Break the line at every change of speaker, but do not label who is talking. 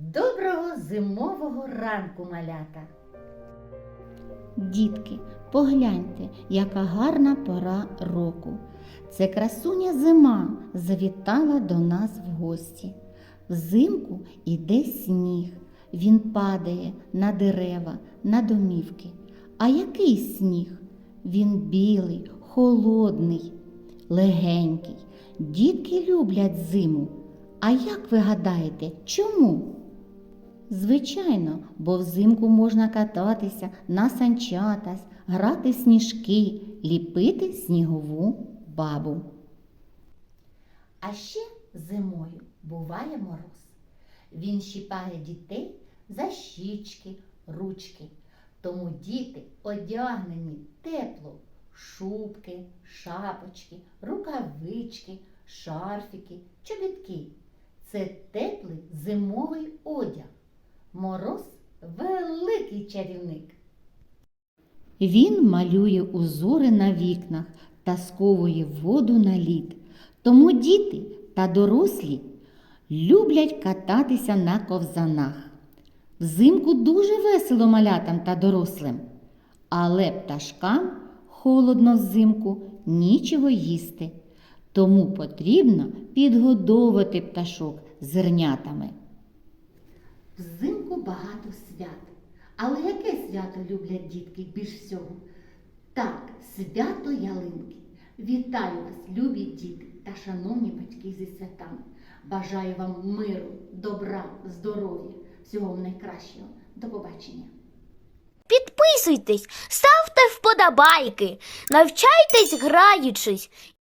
Доброго зимового ранку, малята!
Дітки, погляньте, яка гарна пора року. Це красуня зима завітала до нас в гості. Взимку іде сніг. Він падає на дерева, на домівки. А який сніг? Він білий, холодний, легенький. Дітки люблять зиму. А як ви гадаєте, чому? Звичайно, бо взимку можна кататися на санчатах, грати сніжки, ліпити снігову бабу.
А ще зимою буває мороз. Він щіпає дітей за щічки, ручки. Тому діти одягнені тепло, шубки, шапочки, рукавички, шарфіки, чобітки. Це теплий зимовий одяг. Мороз великий чарівник.
Він малює узори на вікнах та сковує воду на лід. Тому діти та дорослі люблять кататися на ковзанах. Взимку дуже весело малятам та дорослим, але пташкам холодно взимку нічого їсти. Тому потрібно підгодовувати пташок зернятами.
Взимку багато свят. Але яке свято люблять дітки більш всього? Так, свято ялинки. Вітаю вас, любі діти та шановні батьки зі святами. Бажаю вам миру, добра, здоров'я, всього найкращого. До побачення.
Підписуйтесь, ставте вподобайки, навчайтесь граючись